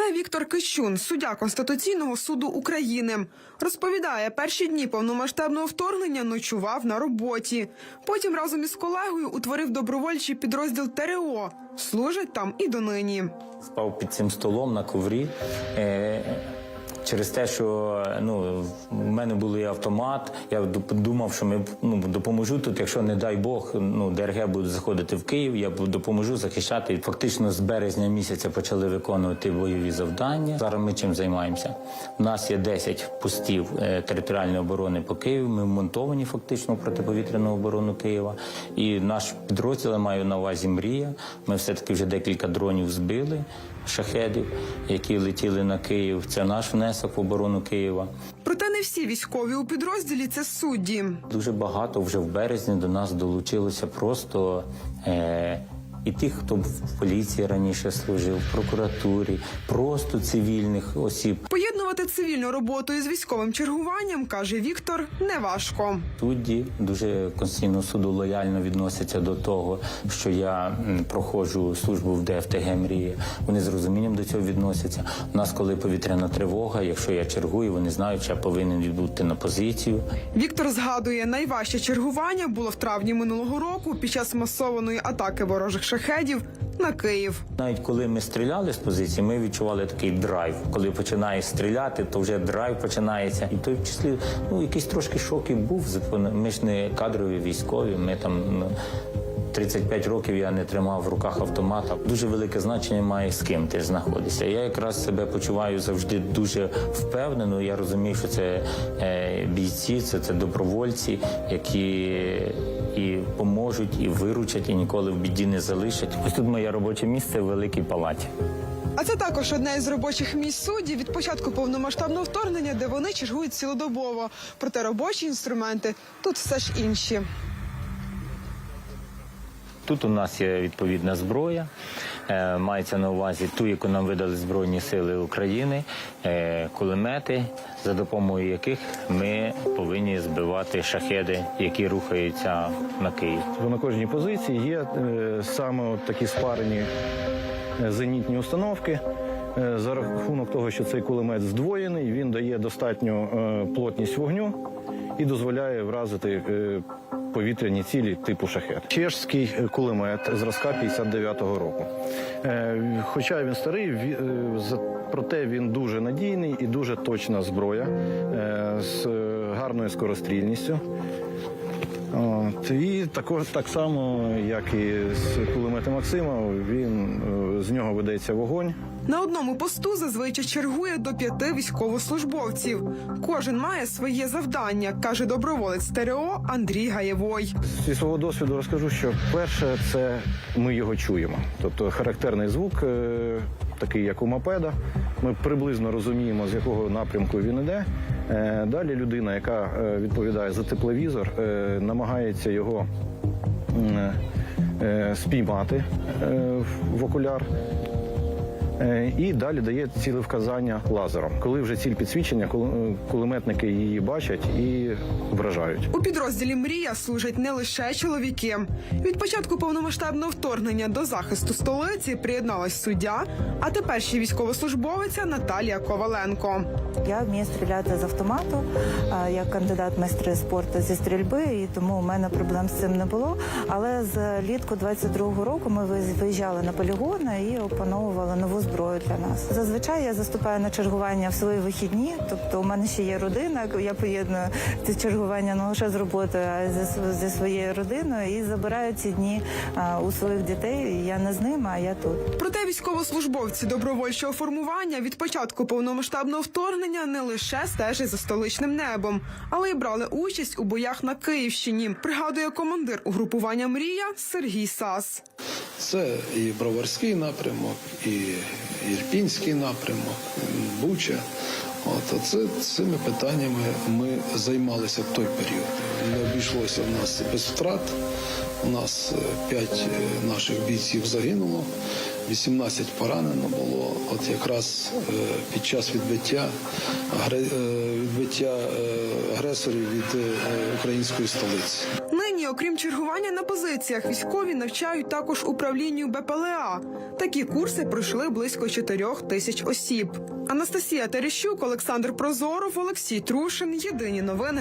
Це Віктор Кищун, суддя Конституційного суду України. Розповідає, перші дні повномасштабного вторгнення ночував на роботі. Потім разом із колегою утворив добровольчий підрозділ ТРО. Служить там і донині. Спав під цим столом на коврі. Е, Через те, що ну, в мене був і автомат, я думав, що ми ну, допоможу тут, якщо не дай Бог, ну, ДРГ буде заходити в Київ, я допоможу захищати. Фактично з березня місяця почали виконувати бойові завдання. Зараз ми чим займаємося? У нас є 10 постів е, територіальної оборони по Києву. Ми вмонтовані фактично в протиповітряну оборону Києва. І наш підрозділ я маю на увазі мрія. Ми все-таки вже декілька дронів збили шахедів, які летіли на Київ. Це наш внесок в оборону Києва. Не всі військові у підрозділі це судді. Дуже багато вже в березні до нас долучилося просто. Е- і тих, хто в поліції раніше служив, в прокуратурі, просто цивільних осіб. Поєднувати цивільну роботу із військовим чергуванням, каже Віктор, неважко. Судді дуже Конституційного суду лояльно відносяться до того, що я проходжу службу в ДФТГ мрії. Вони з розумінням до цього відносяться. У нас, коли повітряна тривога, якщо я чергую, вони знають, що я повинен відбути на позицію. Віктор згадує, найважче чергування було в травні минулого року під час масованої атаки ворожих шахедів на Київ. Навіть коли ми стріляли з позиції, ми відчували такий драйв. Коли починаєш стріляти, то вже драйв починається. І в той числі ну якийсь трошки шок і був. Ми ж не кадрові військові. Ми там ну, 35 років я не тримав в руках автомата. Дуже велике значення має з ким ти знаходишся. Я якраз себе почуваю завжди дуже впевнено. Я розумію, що це е, бійці, це, це добровольці, які і поможуть, і виручать, і ніколи в біді не залишать. Ось тут моє робоче місце в великій палаті. А це також одне із робочих місць судді від початку повномасштабного вторгнення, де вони чергують цілодобово. Проте робочі інструменти тут все ж інші. Тут у нас є відповідна зброя. Е, мається на увазі ту, яку нам видали Збройні Сили України, е, кулемети, за допомогою яких ми повинні збивати шахеди, які рухаються на Київ. На кожній позиції є е, саме такі спарені зенітні установки. Е, За рахунок того, що цей кулемет здвоєний, він дає достатню е, плотність вогню і дозволяє вразити е, повітряні цілі типу шахет. Чешський кулемет зразка 59-го року. Хоча він старий, проте він дуже надійний і дуже точна зброя з гарною скорострільністю. От, і також так само, як і з кулемета Максима, він е, з нього ведеться вогонь. На одному посту зазвичай чергує до п'яти військовослужбовців. Кожен має своє завдання, каже доброволець ТРО Андрій Гаєвой. Зі свого досвіду розкажу, що перше це ми його чуємо. Тобто характерний звук, е, такий як у мопеда. Ми приблизно розуміємо, з якого напрямку він іде. Е, Далі людина, яка е, відповідає за тепловізор, е, намагається його спіймати в окуляр. Е, І далі дає цілевказання лазером. Коли вже ціль підсвічення, кул- кулеметники її бачать і вражають. У підрозділі Мрія служать не лише чоловіки. Від початку повномасштабного вторгнення до захисту столиці приєдналась суддя, а тепер ще військовослужбовиця Наталія Коваленко. Я вмію стріляти з автомату як кандидат майстри спорту зі стрільби, і тому у мене проблем з цим не було. Але з літку 22-го року ми виїжджали на полігони і опановували нову зброю для нас. Зазвичай я заступаю на чергування в свої вихідні, тобто у мене ще є родина. Я поєдную це чергування не лише з роботою, а й зі, своєю родиною і забираю ці дні у своїх дітей. Я не з ними, а я тут. Проте військовослужбовці добровольчого формування від початку повномасштабного вторгнення не лише стежать за столичним небом, але й брали участь у боях на Київщині. Пригадує командир угрупування Мрія Сергій Сас. Це і Броварський напрямок, і Ірпінський напрямок, Буча. От оце цими питаннями ми займалися в той період. Не обійшлося в нас без втрат. У нас е, п'ять е, наших бійців загинуло, 18 поранено було. От якраз е, під час відбиття відбиття агресорів від української столиці. Окрім чергування на позиціях, військові навчають також управлінню БПЛА. Такі курси пройшли близько 4 тисяч осіб. Анастасія Терещук, Олександр Прозоров, Олексій Трушин. Єдині новини.